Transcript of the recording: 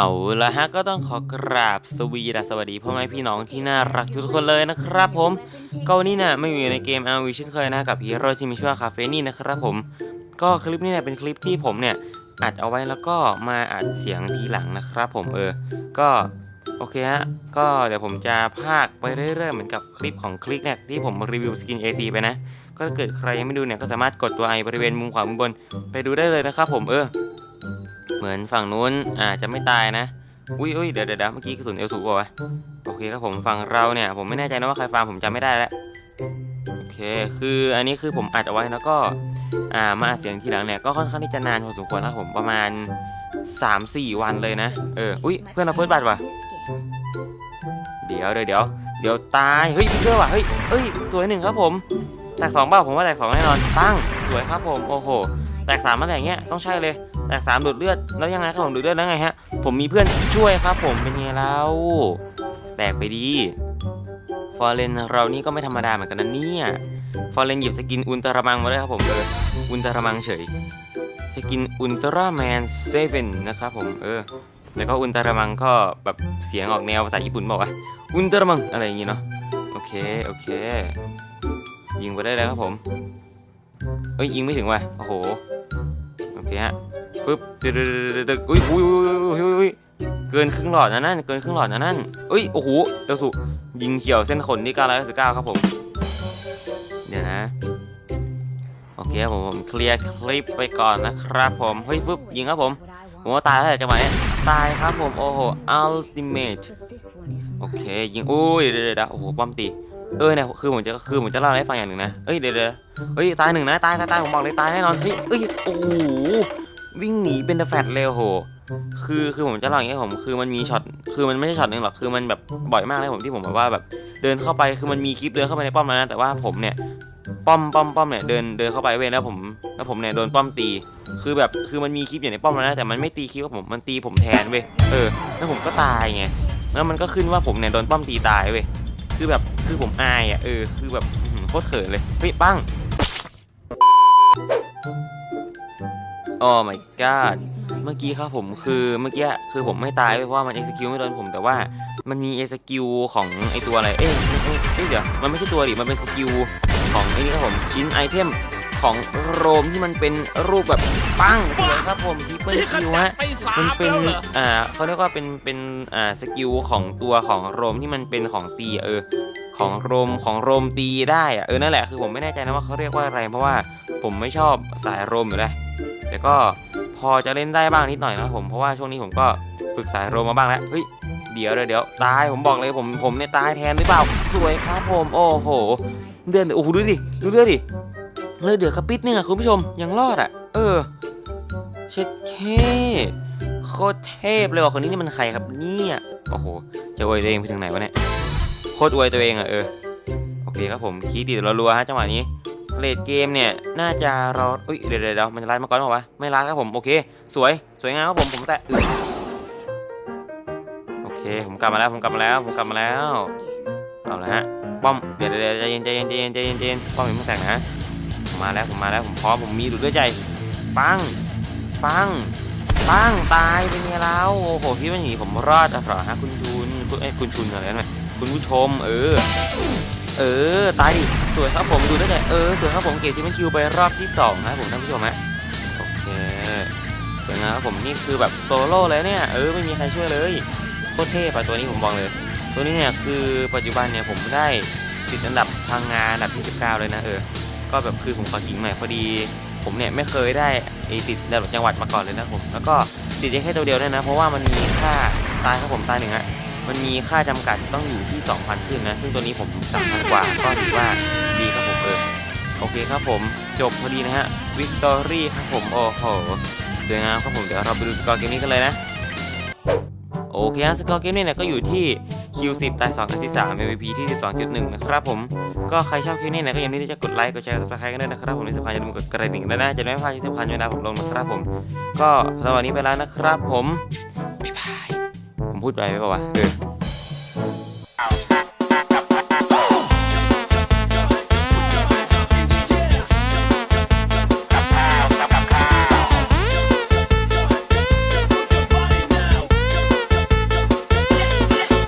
เอาละฮะก็ต้องขอกราบสวีดัสวัสดีพ่อแม่พี่น้องที่น่ารักทุกคนเลยนะครับผมก็วันนี้นี่ยไม่อยู่ในเกม RV เช่นเคยนะกับฮีโร่ที่มีชื่อว่าคาเฟนี่นะครับผมก็คลิปนี้เนี่ยเป็นคลิปที่ผมเนี่ยอัดเอาไว้แล้วก็มาอัดเสียงทีหลังนะครับผมเออก็โอเคฮะก็เดี๋ยวผมจะพากไปเรื่อยๆเหมือนกับคลิปของคลิกเนี่ยที่ผมรีวิวสกิน AC ไปนะก็ถ้าเกิดใครยังไม่ดูเนี่ยก็สามารถกดตัวไอบริเวณมุมขวามุมบนไปดูได้เลยนะครับผมเออ เหมือนฝั่งนู้นอาจจะไม่ตายนะ อุ้ยอุ้ยเดี๋ยวเดี๋ยวเมื่อกี้กระสุนเอลสูบวะโอเคครับผมฝั่งเราเนี่ย ผมไม่แน่ใจนะว่าใครฟาร์มผมจำไม่ได้แล้วโอเค คืออันนี้คือผมอัดเอาไว้แล้วก็อ่ามาอัดเสียงทีหลังเนี่ยก็ค่อนข้างที่จะนานพอสมควรนะครับผมประมาณ 3-4 วันเลยนะเอออุ้ยเพื่อนเราเฟิร์สบัตรว่ะเดี๋ยวเดี๋ยวเดี๋ยวเดี๋ยวตายเฮ้ยพิกเกอว่ะเฮ้ยเอ้ยสวยหนึ่งครับผมแตกสองเปล่าผมว่าแตกสองแน่นอนปั้งสวยครับผมโอ้โหแตกสามมาแต่งเงี้ยต้องใช่เลย แตกสามดูดเลือดแล้วยังไงครับผมดูดเลือดแล้วไงฮะผมมีเพื่อนช่วยครับ ผมเป็นไงแล้วแตกไปดีฟอร์เรนเรานี่ก็ไม่ธรรมดาเหมือนกันนะเนี่ยฟอร์เรนหยิบสกินอุลตร้ามังมาเลยครับผมเอออุลตร้ามังเฉยสกินอุลตร้าแมนเซเว่นนะครับผมเออแล้วก็อุลตร้ามังก็แบบเสียงออกแนวภาษาญี่ปุ่นบอกว่าอุลตร้ามังอะไรอย่างงี้เนาะโอเคโอเค ยิงไปได้เลยครับผมเอ้ยยิงไม่ถึงว่ะโอ้โหโอเคฮะ ปึ๊บตึ๊ดตึ๊ดอุ้ยอุ้ยอุ้ยอุ้ยเกินครึ่งหลอดนะนั่นเกินครึ่งหลอดนะนั่นเอ้ยโอ้โหเอลสุยิงเฉียวเส้นขนที่999ครับผมเดี๋ยวนะโอเคครับผมผมเคลียร์คลิปไปก่อนนะครับผมเฮ้ยปึ๊บยิงครับผมผมว่าตายแล้วแหละจังหวะนี้ตายครับผมโอ้โห ultimate โอเคยิงอุ้ยเดี๋ยวเดี๋ยวเดี๋ยวโอ้โหป้อมตีเออเนี่ยคือผมจะคือผมจะเล่าให้ฟังอย่างหนึ่งนะเอ้ยเดี๋ยวเดี๋ยวเฮ้ยตายหนึ่งนะตายตายตายผมบอกเลยตายแน่นอนเฮ้ยเอ้ยโอ้โห วิ่งหนีเป็นเดอะแฟตเลยโอ้โห คือคือผมจะเล่าอย่างนี้ผมคือมันมีช็อตคือมันไม่ใช่ช็อตหนึ่งหรอกคือมันแบบบ่อยมากเลยผมที่ผมแบบว่าแบบเดินเข้าไปคือมันมีคลิปเดินเข้าไปในป้อมแล้วนะแต่ว่าผมเนี่ยป้อมป้อมป้อมเนี่ยเดินเดินเข้าไปเว้ยแล้วผมแล้วผมเนี่ยโดนป้อมตี คือแบบคือมันมีคลิปอยู่ในป้อมแล้วนะแต่มันไม่ตีคลิปผมมันตีผมแทนเว้ยเออแล้วผมก็ตายไงแล้วมันก็ขึ้นว่าผมเนี่ยโดนป้อมตีตายเว้ยคือแบบคือผมอายอะเออคือแบบโคตรเขินเลยเฮ้ยปัง โอ้ my god เมื่อกี้ครับผมคือเมื่อกี้คือผมไม่ตายเว้ยเพราะว่ามัน execute ไม่โดนผมแต่ว่ามันมี execute ของไอตัวอะไรเอ๊ะเอ๊ะเอ๊ะเดี๋ยวมันไม่ใช่ตัวดิมันเป็นสกิลของไอ้นี่ครับผมชิ้นไอเทมของโรมที่มันเป็นรูปแบบปั้งสวยครับผมทิปเปิลคิวฮะมันเป็นอ่าเขาเรียกว่าเป็นเป็นอ่าสกิลของตัวของโรมที่มันเป็นของตีอะเออของโรมของโรมตีได้อะเออนั่นแหละคือผมไม่แน่ใจนะว่าเขาเรียกว่าอะไรเพราะว่าผมไม่ชอบสายโรมอยู่แล้ว แต่ก็พอจะเล่นได้บ้างนิดหน่อยนะผมเพราะว่าช่วงนี้ผมก็ฝึกสายโรมาบ้างแล้วเฮ้ยเดี๋ยวเดี๋ยวเดี๋ยวตายผมบอกเลยผมผมเนี่ยตายแทนหรือเปล่าสวยครับผมโอ้โห เดือนโอ้โหดูดิดูเลือดดิเลือดเดือดกระปิดนึงอะคุณผู้ชมยังรอดอะเออเช็ดเคโคตรเทพเลยว่ะคนนี้นี่มันใครครับเนี่ยโอ้โหจะอวยตัวเองไปถึงไหนวะเนี่ยโคตรอวยตัวเองอะเออโอเคครับผมคีดีรัวๆฮะจังหวะนี้ เลดเกมเนี่ยน่าจะเราอุ้ยเดี๋ยวเดี๋ยวเดี๋ยวมันจะไล่มาก่อนเปล่าวะไม่ไล่ครับผมโอเค สวยสวยงามครับผมผมแตะอึโอเคผมกลับมาแล้วผมกลับมาแล้วผมกลับมาแล้วเอาละฮะป้อมเดี๋ยวเดี๋ยวใจเย็นใจเย็นใจเย็นใจเย็นใจเย็นป้อมยังไม่แตกนะผมมาแล้วผมมาแล้วผมพร้อมผมมีดูด้วยใจปังปังปังตายเป็นไงแล้วโอ้โหพี่มันหนีผมรอดอะเหรอฮะคุณชุนคุณเอ้คุณชุนอะไรนั่นไหมคุณผู้ชมเออ เออ ตายดิ สวยครับผมดูได้เลยเออ สวยครับผมเก็บจิมมันคิวไปรอบที่2นะผมท่านผู้ชมฮะโอเคสวยงามครับผมนี่คือแบบโซโล่เลยเนี่ย เออ ไม่มีใครช่วยเลย โคตรเทพอะตัวนี้ผมบอกเลย ตัวนี้เนี่ยคือปัจจุบันเนี่ยผมได้ติดอันดับทางงานอันดับที่ 19 เลยนะเออ ก็แบบคือผมขอขิงใหม่พอดีผมเนี่ยไม่เคยได้ไอติดอันดับจังหวัดมาก่อนเลยนะผม แล้วก็ติดแค่ตัวเดียวด้วยนะ เพราะว่ามันมีค่าตายครับผมตายหนึ่งฮะ มันมีค่าจำกัดต้องอยู่ที่ 2,000 ขึ้นนะ ซึ่งตัวนี้ผม3,000 กว่า ก็ถือว่าดีครับผมเออโอเคครับผมจบพอดีนะฮะวิกตอรี่ครับผม โอ้โหสวยงามครับผมเดี๋ยวเราไปดูสกอร์เกมนี้กันเลยนะ โอเคฮะสกอร์เกมนี้เนี่ยก็อยู่ที่ Q10 ตาย2กับ3 MVP ที่12.1นะครับผม ก็ใครชอบคลิปนี้เนี่ยก็อย่าลืมที่จะกดไลค์ กดแชร์กด subscribe กันด้วยนะครับผมที่สำคัญอย่าลืมกดกระดิ่งด้วยนะจะได้ไม่พลาดที่สำคัญเวลาผมลงนะครับผม ก็สำหรับวันนี้ไปแล้วนะครับผม ผมพูดไปไหมเปล่าวะเออ